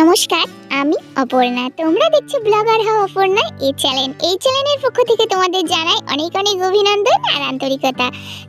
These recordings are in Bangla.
নমস্কার, আমি অপর্ণা। তোমরা দেখছ ব্লগার হাও অপর্ণা, এই চ্যানেল। এই চ্যানেলের পক্ষ থেকে তোমাদের জানাই অনেক অনেক অভিনন্দন আর আন্তরিকতা।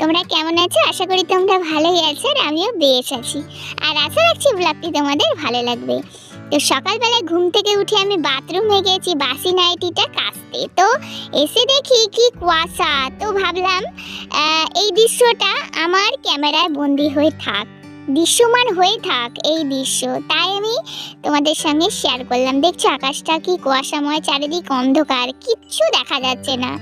তোমরা কেমন আছো? আশা করি তোমরা ভালোই আছো আর আমিও বেশ আছি। আর আশা রাখছি ব্লগটি তোমাদের ভালো লাগবে। তো সকালবেলায় ঘুম থেকে উঠে আমি বাথরুমে গেছি, বাসি নাইটিটা কাচতে। তো এসে দেখি কি কুয়াশা। তো ভাবলাম এই দৃশ্যটা আমার ক্যামেরায় বন্দি হয়ে থাক। দৃশ্যমান হয়ে থাক এই দৃশ্য। তাই আমি তোমাদের সঙ্গে শেয়ার করলাম। দেখছ, আকাশটা কি কুয়াশাময়, চারিদিক অন্ধকার, কিচ্ছু দেখা যাচ্ছে না।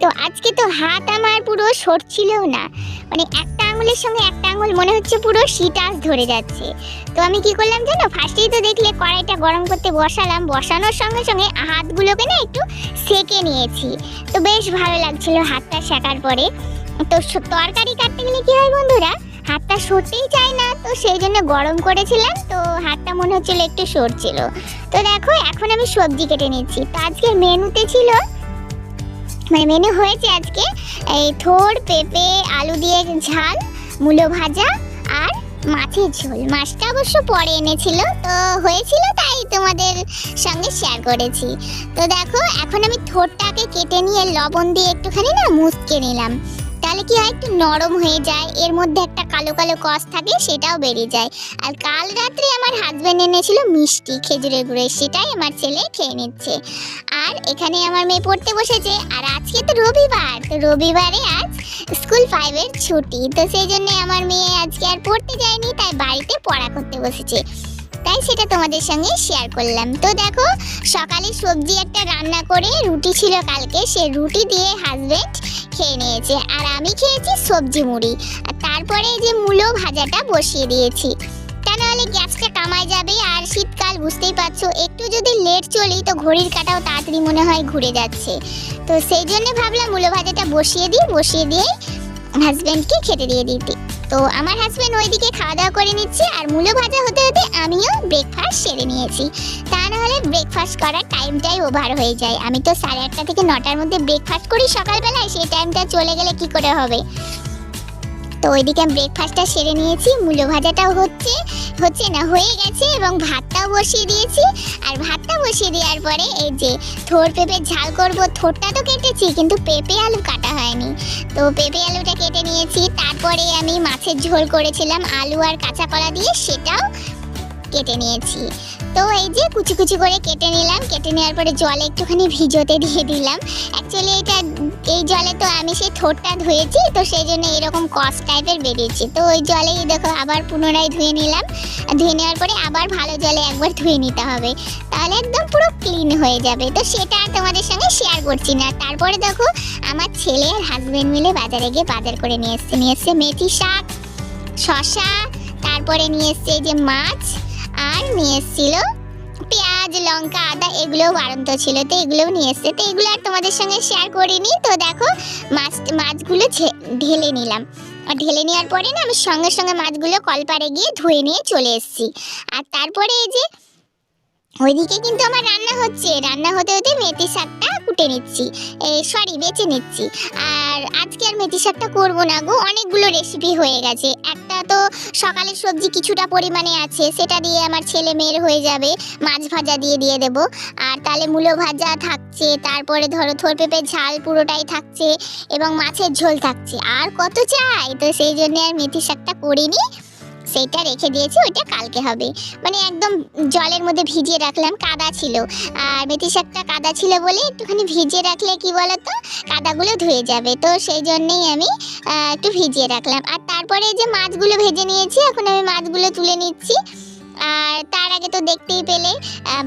তো আজকে তো হাত আমার পুরো সরছিলও না। মানে একটা আঙুলের সঙ্গে একটা আঙুল মনে হচ্ছে পুরো সিটাস ধরে যাচ্ছে। তো আমি কি করলাম জানো ফার্স্টেই তো দেখলে কড়াইটা গরম করতে বসালাম। বসানোর সঙ্গে সঙ্গে হাতগুলোকে না একটু সেকে নিয়েছি। তো বেশ ভালো লাগছিল হাতটা সেকার পরে। তো তরকারি কাটতে গেলে কী হয় বন্ধুরা হাতটা সরতেই চায় না, তো সেই জন্য গরম করেছিলাম, তো হাতটা মনে হচ্ছিল একটু সরছিল। তো দেখো, এখন আমি সবজি কেটে নিচ্ছি। তো আজকের মেনুতে ছিল মানে মেনু হয়েছে আজকে, এই থোড়, পেঁপে, আলু দিয়ে ঝাল, মূলো ভাজা আর মাছের ঝোল। মাছটা অবশ্য পরে এনেছিল, তো হয়েছিল তাই তোমাদের সঙ্গে শেয়ার করেছি। তো দেখো, এখন আমি থোড়টাকে কেটে নিয়ে লবণ দিয়ে একটুখানি না মুচকে নিলাম। তাহলে কি হয়? একটু নরম হয়ে যায়। এর মধ্যে একটা কালো কালো কষ থাকে, সেটাও বেরিয়ে যায়। আর কাল রাত্রে আমার হাজব্যান্ড এনেছিল মিষ্টি, খেজুরের গুঁড়ো, সেটাই আমার ছেলে খেয়ে নিচ্ছে। আর এখানে আমার মেয়ে পড়তে বসেছে। আর আজকে তো রবিবার, তো রবিবারে আজ স্কুল ফাইভের ছুটি। তো সেই জন্য আমার মেয়ে আজকে আর পড়তে যায়নি, তাই বাড়িতে পড়া করতে বসেছে। তাই সেটা তোমাদের সঙ্গে শেয়ার করলাম। তো দেখো, সকালে সবজি একটা রান্না করে রুটি ছিল কালকে, সে রুটি দিয়ে হাজবেন্ড খেয়ে নিয়েছে। আর আমি খেয়েছি সবজি মুড়ি। আর তারপরে যে মূলো ভাজাটা বসিয়ে দিয়েছি। তা নাহলে গ্যাসটা কামায় যাবে। আর শীতকাল, বুঝতেই পারছ, একটু যদি লেট চলি, তো ঘড়ির কাটাও তাড়াতাড়ি মনে হয় ঘুরে যাচ্ছে। তো সেই জন্য ভাবলাম মূলো ভাজাটা বসিয়ে দিই, বসিয়ে দিয়ে হাজব্যান্ডকে খেতে দিয়ে দিতে। তো আমার হাজব্যান্ড ওইদিকে খাওয়া দাওয়া করে নিচ্ছে আর মূলো ভাজা হতে হতে আমিও ব্রেকফাস্ট সেরে নিয়েছি। তা নাহলে ব্রেকফাস্ট করার টাইমটাই ওভার হয়ে যায়। আমি তো সাড়ে আটটা থেকে নটার মধ্যে ব্রেকফাস্ট করি সকালবেলায়, সেই টাইমটা চলে গেলে কি করে হবে? তো ওইদিকে ব্রেকফাস্টটা সেরে নিয়েছি, মূলো ভাজাটাও হচ্ছে হচ্ছে না, হয়ে গেছে এবং ভাতটাও বসিয়ে দিয়েছি। আর ভাতটা বসিয়ে দেওয়ার পরে এই যে থোর পেঁপে ঝাল করব, থোরটা তো কেটেছি কিন্তু পেঁপে আলু কাটা হয়নি। তো পেঁপে আলুটা কেটে নিয়েছি, তারপরে আমি মাছের ঝোল করেছিলাম আলু আর কাঁচা কলা দিয়ে, সেটাও কেটে নিয়েছি। তো এই যে কুচি কুচি করে কেটে নিলাম, কেটে নেওয়ার পরে জলে একটুখানি ভিজোতে দিয়ে দিলাম। অ্যাকচুয়ালি এটা এই জলে তো আমি সেই ঠোঁটটা ধুয়েছি, তো সেই জন্য এরকম কস টাইপের বেরিয়েছে। তো ওই জলেই দেখো আবার পুনরায় ধুয়ে নিলাম। ধুয়ে নেওয়ার পরে আবার ভালো জলে একবার ধুয়ে নিতে হবে। তাহলে একদম পুরো ক্লিন হয়ে যাবে। তো সেটা আর তোমাদের সঙ্গে শেয়ার করছি না। তারপরে দেখো আমার ছেলে আর হাজবেন্ড মিলে বাজারে গিয়ে বাজার করে নিয়ে এসছে। নিয়ে এসছে মেথি শাক শশা তারপরে নিয়ে এসছে যে মাছ, আর নিয়ে এসছিল পেঁয়াজ। লঙ্কা, আদা এগুলোও বাড়ন্ত ছিল, তো এগুলোও নিয়ে এসছে। তো এগুলো আর তোমাদের সঙ্গে শেয়ার করিনি। তো দেখো, মাছ, মাছগুলো ঢেলে নিলাম। আর ঢেলে নেওয়ার পরে না আমি সঙ্গে সঙ্গে মাছগুলো কলপারে গিয়ে ধুয়ে নিয়ে চলে এসেছি। আর তারপরে এই যে ওইদিকে কিন্তু আমার রান্না হচ্ছে। রান্না হতে হতে মেথি শাকটা কুটে নিচ্ছি। সরি বেছে নিচ্ছি। আর আজকে আর মেথি শাকটা করব না গো। অনেকগুলো রেসিপি হয়ে গেছে। একটা তো সকালের সবজি কিছুটা পরিমাণে আছে, সেটা দিয়ে আমার ছেলে মেয়ের হয়ে যাবে। মাছ ভাজা দিয়ে দিয়ে দেব। আর তাহলে মূলো ভাজা থাকছে, তারপরে ধরো থোর পেঁপে ঝাল পুরোটাই থাকছে এবং মাছের ঝোল থাকছে। আর কত চাই? তো সেই জন্য আর মেথি শাকটা করিনি। সেইটা রেখে দিয়েছি, ওইটা কালকে হবে। মানে একদম জলের মধ্যে ভিজিয়ে রাখলাম, কাদা ছিল। আর মেথি শাকটা কাদা ছিল বলে একটুখানি ভিজিয়ে রাখলে কি বলতো, কাদাগুলো ধুয়ে যাবে। তো সেই জন্যেই আমি একটু ভিজিয়ে রাখলাম। আর তারপরে যে মাছগুলো ভেজে নিয়েছি, এখন আমি মাছগুলো তুলে নিচ্ছি। আর তার আগে তো দেখতেই পেলে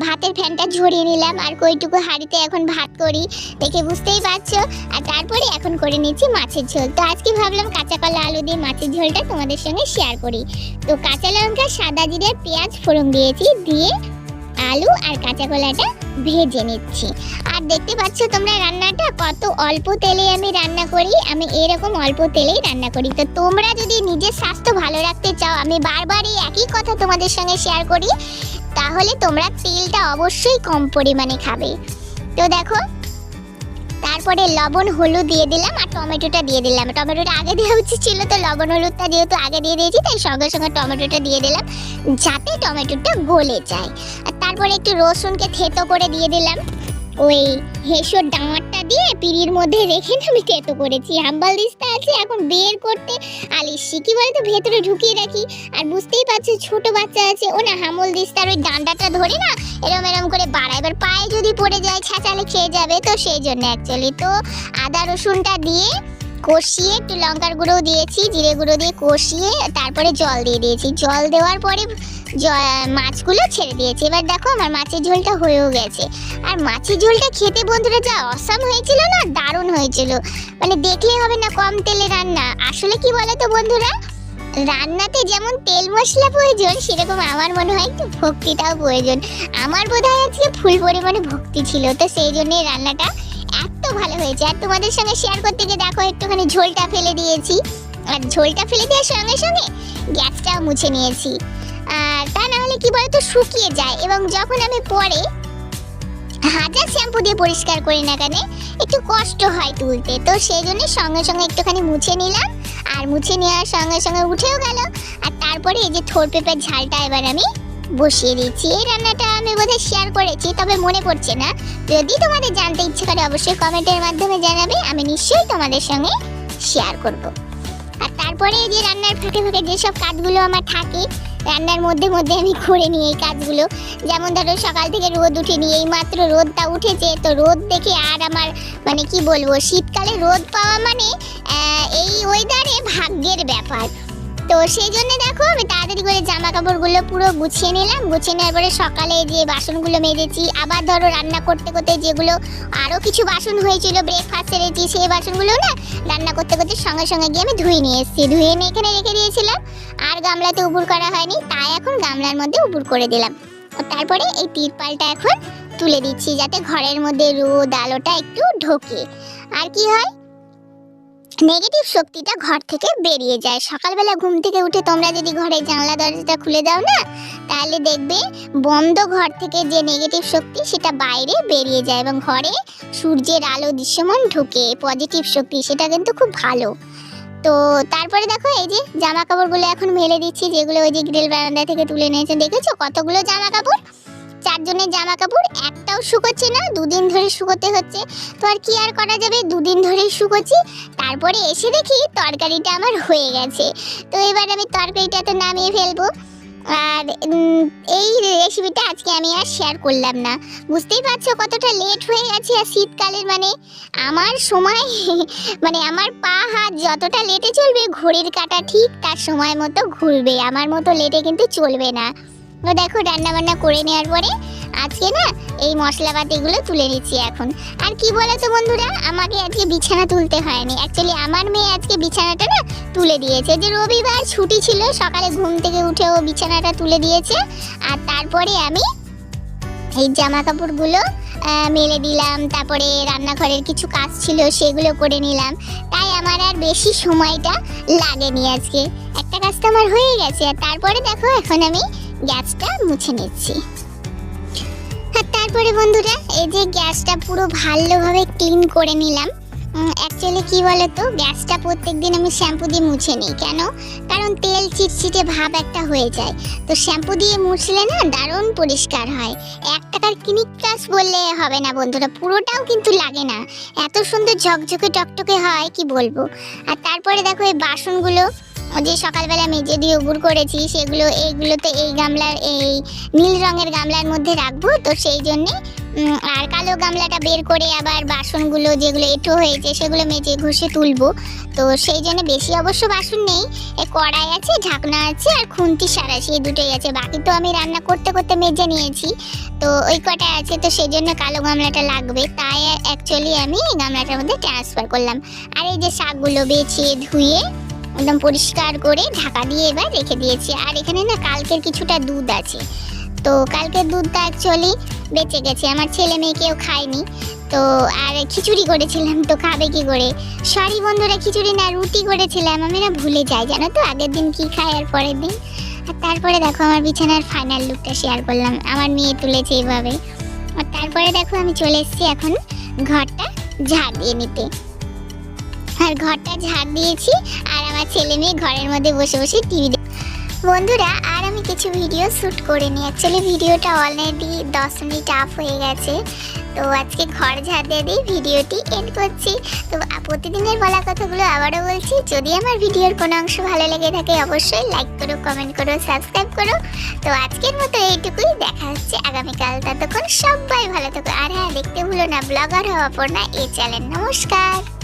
ভাতের ফ্যানটা ঝরিয়ে নিলাম আর কইটুকু হাঁড়িতে এখন ভাত করি, দেখে বুঝতেই পারছ? আর তারপরে এখন করে নিচ্ছি মাছের ঝোল। তো আজকে ভাবলাম কাঁচা কলা আলু দিয়ে মাছের ঝোলটা তোমাদের সঙ্গে শেয়ার করি। তো কাঁচা লঙ্কা, সাদা জিরে, পেঁয়াজ, ফোড়ন দিয়েছি, দিয়ে আলু আর কাঁচা কলাটা ভেজে নিচ্ছি। আর দেখতে পাচ্ছ তোমরা রান্নাটা, কত অল্প তেলে আমি রান্না করি, আমি এরকম অল্প তেলেই রান্না করি। তো তোমরা যদি নিজের স্বাস্থ্য ভালো রাখতে চাও, আমি বারবার এই একই কথা তোমাদের সঙ্গে শেয়ার করি, তাহলে তোমরা তেলটা অবশ্যই কম পরিমাণে খাবে। তো দেখো, তারপরে লবণ, হলুদ দিয়ে দিলাম আর টমেটোটা দিয়ে দিলাম। টমেটোটা আগে দেওয়া উচিত ছিল, তো লবণ, হলুদটা যেহেতু আগে দিয়ে দিয়েছি, তাই সঙ্গে সঙ্গে টমেটোটা দিয়ে দিলাম, যাতে টমেটোটা গলে যায়। তারপরে একটু রসুনকে থেতো করে দিয়ে দিলাম। ওই হেসোর ডাঁটটা দিয়ে পিড়ির মধ্যে রেখে আমি থেতো করেছি। হাম্বাল দিস্তা আছে, এখন বের করতে আলিসি। কি বলে তো ভেতরে ঢুকিয়ে রাখি। আর বুঝতেই পারছ, ছোট বাচ্চা আছে, ও না হামল দিস্তার ওই ডান্ডাটা ধরে না এরম এরম করে বাড়ায়। এবার পায়ে যদি পড়ে যায় ছাচালে খেয়ে যাবে তো সেই জন্য অ্যাকচুয়ালি তো আদা রসুনটা দিয়ে কষিয়ে একটু লঙ্কার গুঁড়ো দিয়েছি, জিরে গুঁড়ো দিয়ে কষিয়ে তারপরে জল দিয়ে দিয়েছি। জল দেওয়ার পরে মাছগুলো ছেড়ে দিয়েছি। এবার দেখো আমার মাছের ঝোলটা হয়েও গেছে। আর মাছের ঝোলটা খেতে বন্ধুরা যা অসাম হয়েছিল না, দারুণ হয়েছিল। মানে দেখলে হবে না কম তেলে রান্না। আসলে কি বলো তো বন্ধুরা, রান্নাতে যেমন তেল মশলা প্রয়োজন, সেরকম আমার মনে হয় একটু ভক্তিটাও প্রয়োজন। আমার বোধ হয় আজকে ফুল পরিমাণে ভক্তি ছিল, তো সেই জন্য রান্নাটা ভালো হয়েছে। আর তোমাদের সঙ্গে শেয়ার করতে গিয়ে দেখো, একটুখানি ঝোলটা ফেলে দিয়েছি। আর ঝোলটা ফেলে দেওয়ার সঙ্গে সঙ্গে গ্যাসটাও মুছে নিয়েছি। আর তা না হলে কি বলতো, শুকিয়ে যায়। এবং যখন আমি পরে হাজার শ্যাম্পু দিয়ে পরিষ্কার করি না কেন, একটু কষ্ট হয় তুলতে। তো সেই জন্য সঙ্গে সঙ্গে একটুখানি মুছে নিলাম। আর মুছে নেওয়ার সঙ্গে সঙ্গে উঠেও গেল। আর তারপরে এই যে থোর পেঁপের ঝালটা এবার আমি বসিয়ে দিচ্ছি। এই রান্নাটা আমি বোধহয় শেয়ার করেছি, তবে মনে পড়ছে না। যদি তোমাদের জানতে ইচ্ছে করে, অবশ্যই কমেন্টের মাধ্যমে জানাবে। আমি নিশ্চয়ই তোমাদের সঙ্গে শেয়ার করব। আর তারপরে যে রান্নার ফাঁকে ফাঁকে যেসব কাজগুলো আমার থাকে, রান্নার মধ্যে মধ্যে আমি করে নিই এই কাজগুলো। যেমন ধরো, সকাল থেকে রোদ উঠেনি এই মাত্র রোদটা উঠেছে, তো রোদ দেখে আর আমার মানে কি বলব, শীতকালে রোদ পাওয়া মানে এই ওয়েদারে ভাগ্যের ব্যাপার। তো সেই জন্য দেখো আমি তাড়াতাড়ি করে জামা কাপড়গুলো পুরো গুছিয়ে নিলাম। গুছিয়ে নেওয়ার পরে সকালে যে বাসনগুলো মেজেছি, আবার ধরো রান্না করতে করতে যেগুলো আরও কিছু বাসন হয়েছিল ব্রেকফাস্ট সেরেছি, সেই বাসনগুলো না রান্না করতে করতে সঙ্গে সঙ্গে গিয়ে আমি ধুয়ে নিয়ে এসেছি। ধুয়ে এনে এখানে রেখে দিয়েছিলাম। আর গামলাতে উপুর করা হয়নি, তাই এখন গামলার মধ্যে উপুর করে দিলাম। তারপরে এই তিরপালটা এখন তুলে দিচ্ছি, যাতে ঘরের মধ্যে রোদ, আলোটা একটু ঢোকে। আর কি হয়? নেগেটিভ শক্তিটা ঘর থেকে বেরিয়ে যায়। সকালবেলা ঘুম থেকে উঠে তোমরা যদি ঘরের জানলা, দরজাটা খুলে দাও না, তাহলে দেখবে বন্ধ ঘর থেকে যে নেগেটিভ শক্তি সেটা বাইরে বেরিয়ে যায় এবং ঘরে সূর্যের আলো দৃশ্যমান ঢুকে। পজিটিভ শক্তি, সেটা কিন্তু খুব ভালো। তো তারপরে দেখো এই যে জামা কাপড়গুলো এখন মেলে দিচ্ছি, যেগুলো ওই যে গ্রিল বারান্দা থেকে তুলে নিয়েছে দেখেছ? কতগুলো জামা কাপড় চারজনের জামা কাপড় একটাও শুকোচ্ছে না, দুদিন ধরে শুকোতে হচ্ছে। তো আর কি আর করা যাবে? দুদিন ধরেই শুকোচ্ছি। তারপরে এসে দেখি তরকারিটা আমার হয়ে গেছে। তো এবার আমি তরকারিটা তো নামিয়ে ফেলব। আর এই রেসিপিটা আজকে আমি আর শেয়ার করলাম না। বুঝতেই পারছ কতটা লেট হয়ে গেছে আর শীতকালের মানে? আমার সময় মানে আমার পা হাত যতটা লেটে চলবে, ঘড়ির কাটা ঠিক তার সময় মতো ঘুরবে। আমার মতো লেটে কিন্তু চলবে না। দেখো রান্না বান্না করে নেওয়ার পরে আজকে না এই মশলাপাতিগুলো তুলে নিচ্ছি এখন। আর কি বলো তো বন্ধুরা, আমাকে আজকে বিছানা তুলতে হয়নি। অ্যাকচুয়ালি আমার মেয়ে আজকে বিছানাটা না তুলে দিয়েছে। যে রবিবার ছুটি ছিল, সকালে ঘুম থেকে উঠে ও বিছানাটা তুলে দিয়েছে। আর তারপরে আমি এই জামা কাপড়গুলো মেলে দিলাম। তারপরে রান্নাঘরের কিছু কাজ ছিল, সেগুলো করে নিলাম। তাই আমার আর বেশি সময়টা লাগেনি আজকে। একটা কাজ তো আমার হয়ে গেছে। আর তারপরে দেখো এখন আমি গ্যাসটা মুছে নিচ্ছি। আর তারপরে বন্ধুরা, এই যে গ্যাসটা পুরো ভালোভাবে ক্লিন করে নিলাম। অ্যাকচুয়ালি কি বলতো, গ্যাসটা প্রত্যেকদিন আমি শ্যাম্পু দিয়ে মুছে নিই। কেন? কারণ তেল চিটচিটে ভাব একটা হয়ে যায়। তো শ্যাম্পু দিয়ে মুছলে না দারুণ পরিষ্কার হয়। এক টাকার ক্লিনিক প্লাস বললে হবে না বন্ধুরা, পুরোটাও কিন্তু লাগে না। এত সুন্দর ঝকঝকে টকটকে হয়, কি বলব? আর তারপরে দেখো এই বাসনগুলো যে সকালবেলা মেজে দিয়ে উবুর করেছি, সেগুলো, এইগুলোতে এই গামলার এই নীল রঙের গামলার মধ্যে রাখব। তো সেই জন্যে আর কালো গামলাটা বের করে আবার বাসনগুলো যেগুলো এঁটো হয়েছে, সেগুলো মেজে ঘষে তুলবো। তো সেই জন্য বেশি অবশ্য বাসন নেই কড়াই আছে, ঢাকনা আছে আর খুন্তি সারাশি এই দুটোই আছে। বাকি তো আমি রান্না করতে করতে মেজে নিয়েছি। তো ওই কটা আছে, তো সেই জন্য কালো গামলাটা লাগবে। তাই অ্যাকচুয়ালি আমি এই গামলাটার মধ্যে ট্রান্সফার করলাম। আর এই যে শাকগুলো বেছে ধুয়ে একদম পরিষ্কার করে ঢাকা দিয়ে এবার রেখে দিয়েছি। আর এখানে না কালকের কিছুটা দুধ আছে। তো কালকের দুধটা অ্যাকচুয়ালি বেঁচে গেছে। আমার ছেলে মেয়ে কেউ খায়নি। তো আর খিচুড়ি করেছিলাম। তো খাবে কি করে? সরি বন্ধুরা, খিচুড়ি না, রুটি করেছিলাম। আমি না ভুলে যাই। জানো তো, আগের দিন কি খাই আর পরের দিন? আর তারপরে দেখো আমার বিছানার ফাইনাল লুকটা শেয়ার করলাম। আমার মেয়ে তুলেছে এইভাবে আর তারপরে দেখো আমি চলে এসেছি এখন ঘরটা ঝাড় দিয়ে নিতে। আর ঘরটা ঝাড় দিয়েছি আর আমার ছেলে মেয়ে ঘরের মধ্যে বসে বসে টিভি বন্ধুরা, আর আমি কিছু ভিডিও শ্যুট করে নিই। অ্যাকচুয়ালি ভিডিওটা অলরেডি দশ মিনিট আপ হয়ে গেছে। তো আজকে ঘর ঝাড় দিয়ে দিয়ে ভিডিওটি এন্ড করছি। তো প্রতিদিনের বলা কথাগুলো আবারও বলছি, যদি আমার ভিডিওর কোনো অংশ ভালো লেগে থাকে, অবশ্যই লাইক করো কমেন্ট করো সাবস্ক্রাইব করো। তো আজকের মতো এইটুকুই। দেখা হচ্ছে আগামীকাল। ততক্ষণ সবাই ভালো থাকো। আর হ্যাঁ দেখতে ভুলো না, ব্লগার হওয়া পর না এই চ্যানেল নমস্কার।